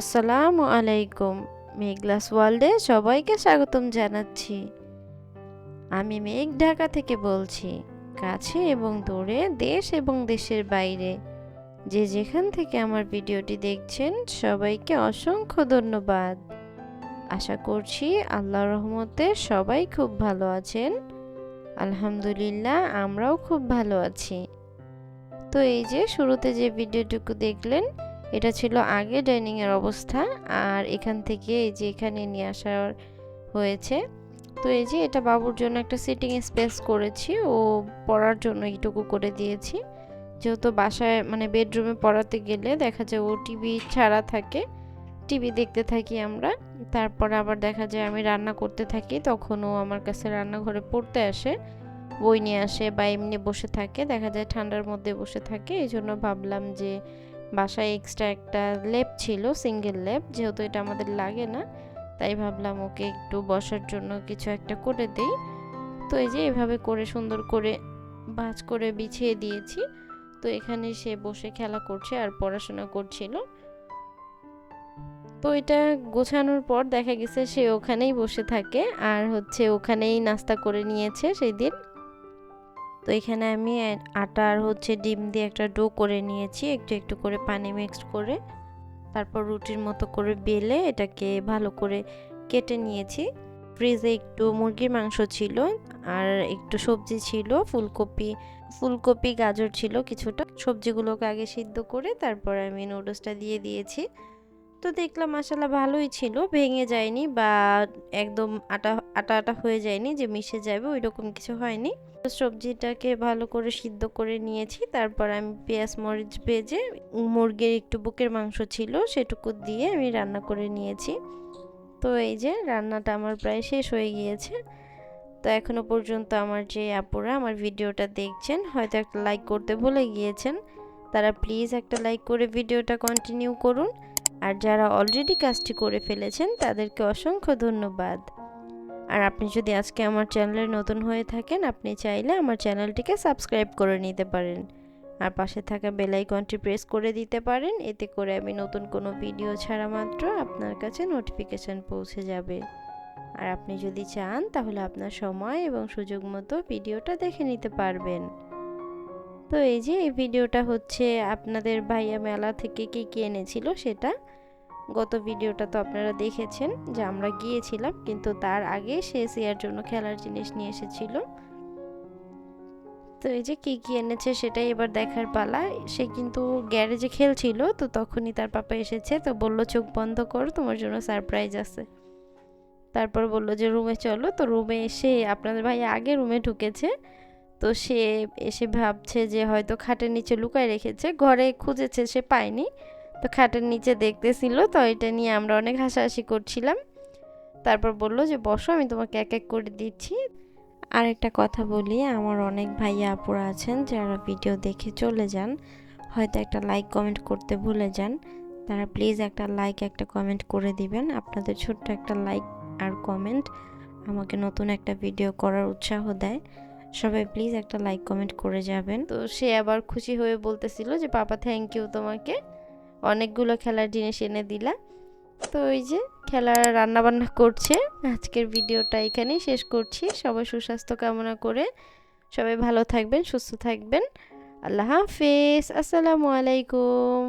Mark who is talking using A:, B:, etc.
A: আসসালামু আলাইকুম মেঘলাস ওয়ার্ল্ডে সবাইকে স্বাগতম জানাচ্ছি। আমি মেঘ ঢাকা থেকে বলছি, কাছে এবং দূরে, দেশ এবং দেশের বাইরে। যে যেখান থেকে আমার ভিডিওটি দেখছেন, সবাইকে অসংখ্য ধন্যবাদ। আশা করছি আল্লাহ রহমতে সবাই খুব ভালো আছেন। আলহামদুলিল্লাহ, আমরাও খুব ভালো আছি। তো এই যে, শুরুতে যে ভিডিওটুকু দেখলেন এটা ছিল আগে ডাইনিংয়ের অবস্থা। আর এখান থেকে এই যে এখানে নিয়ে আসা হয়েছে। তো এই যে এটা বাবুর জন্য একটা সিটিং স্পেস করেছি। ও পড়ার জন্য এইটুকু করে দিয়েছি। যেহেতু বাসায় মানে বেডরুমে পড়াতে গেলে দেখা যায় ও টিভি ছাড়া থাকে। টিভি দেখতে থাকি আমরা। তারপর আবার দেখা যায় আমি রান্না করতে থাকি, তখন ও আমার কাছে রান্নাঘরে পড়তে আসে। বই নিয়ে আসে বা এমনি বসে থাকে। দেখা যায় ঠান্ডার মধ্যে বসে থাকে। এই জন্য ভাবলাম যে বাসায় এক্সট্রা একটা লেপ ছিল সিঙ্গেল লেপ যেহেতু এটা আমাদের লাগে না, তাই ভাবলাম ওকে একটু বসার জন্য কিছু একটা করে দেই। তো এই যে এভাবে করে সুন্দর করে বাজ করে বিছিয়ে দিয়েছি। তো এখানে সে বসে খেলা করছে আর পড়াশোনা করছিল। তো এটা গোছানোর পর দেখা গেছে সে ওখানেই বসে থাকে, আর হচ্ছে ওখানেই নাস্তা করে নিয়েছে সেই দিন তো এখানে আমি আটা আর হচ্ছে ডিম দিয়ে একটা ডো করে নিয়েছি, একটু একটু করে পানি মিক্সড করে। তারপর রুটির মতো করে বেলে এটাকে ভালো করে কেটে নিয়েছি। ফ্রিজে একটু মুরগির মাংস ছিল আর একটু সবজি ছিল, ফুলকপি ফুলকপি, গাজর ছিল কিছুটা। সবজিগুলোকে আগে সিদ্ধ করে তারপর আমি নুডলসটা দিয়ে দিয়েছি। তো দেখলাম মশালা ভালোই ছিল, ভেঙে যায়নি বা একদম আটা আটা আটা হয়ে যায়নি যে মিশে যাবে ওই রকম কিছু হয়নি। তো সবজিটাকে ভালো করে সিদ্ধ করে নিয়েছি, তারপর আমি পেঁয়াজ, মরিচ ভেজে মুরগির একটু বুকের মাংস ছিল সেটুকু দিয়ে আমি রান্না করে নিয়েছি। তো এই যে রান্নাটা আমার প্রায় শেষ হয়ে গিয়েছে। তো এখনও পর্যন্ত আমার যে আপুরা আমার ভিডিওটা দেখছেন, হয়তো একটা লাইক করতে ভুলে গিয়েছেন, তারা প্লিজ একটা লাইক করে ভিডিওটা কন্টিনিউ করুন। আর যারা অলরেডি কাজটি করে ফেলেছেন, তাদেরকে অসংখ্য ধন্যবাদ। আর আপনি যদি আজকে আমার চ্যানেলে নতুন হয়ে থাকেন, আপনি চাইলে আমার চ্যানেলটিকে সাবস্ক্রাইব করে নিতে পারেন। আর পাশে থাকা বেল আইকনটি প্রেস করে দিতে পারেন, এতে করে আমি নতুন কোনো ভিডিও ছাড়া মাত্র আপনার কাছে নোটিফিকেশান পৌঁছে যাবে। আর আপনি যদি চান, তাহলে আপনার সময় এবং সুযোগ মতো ভিডিওটা দেখে নিতে পারবেন। তো এই যে এই ভিডিওটা হচ্ছে আপনাদের ভাইয়া মেলা থেকে কী কী এনেছিল সেটা। গত ভিডিওটা তো আপনারা দেখেছেন যে আমরা গিয়েছিলাম, কিন্তু তার আগে সে সিয়ার জন্য খেলার জিনিস নিয়ে এসেছিল। তো এই যে কী কী এনেছে সেটাই এবার দেখার পালা। সে কিন্তু গ্যারেজে খেলছিল, তো তখনই তার পাপা এসেছে, তো বলল, চোখ বন্ধ কর, তোমার জন্য সারপ্রাইজ আছে। তারপর বলল যে, রুমে চলো। তো রুমে এসে আপনাদের ভাই আগে রুমে ঢুকেছে। তো সে এসে ভাবছে যে হয়তো খাটের নিচে লুকায় রেখেছে, ঘরে খুঁজেছে, সে পায়নি। তো খাটের নিচে দেখতেছিল, তো এটা নিয়ে আমরা অনেক হাসাহাসি করছিলাম। তারপর বলল যে, বসো, আমি তোমাকে এক এক করে দিচ্ছি। আর একটা কথা বলি, আমার অনেক ভাইয়া আপুরা আছেন, যারা ভিডিও দেখে চলে যান, হয়তো একটা লাইক কমেন্ট করতে ভুলে যান। তারা প্লিজ একটা লাইক, একটা কমেন্ট করে দিবেন। আপনাদের ছোট্ট একটা লাইক আর কমেন্ট আমাকে নতুন একটা ভিডিও করার উৎসাহ দেয়। সবাই প্লিজ একটা লাইক কমেন্ট করে যাবেন। তো সে আবার খুশি হয়ে বলতেছিল যে, পাপা থ্যাংক ইউ তোমাকে। অনেকগুলো খেলার জিনিস এনে দিলা। তো ওই যে, খেলা রান্না বান্না করছে। আজকের ভিডিওটা এখানেই শেষ করছি। সবাই সুস্বাস্থ্য কামনা করে সবাই ভালো থাকবেন, সুস্থ থাকবেন। আল্লাহ হাফেজ। আসসালামু আলাইকুম।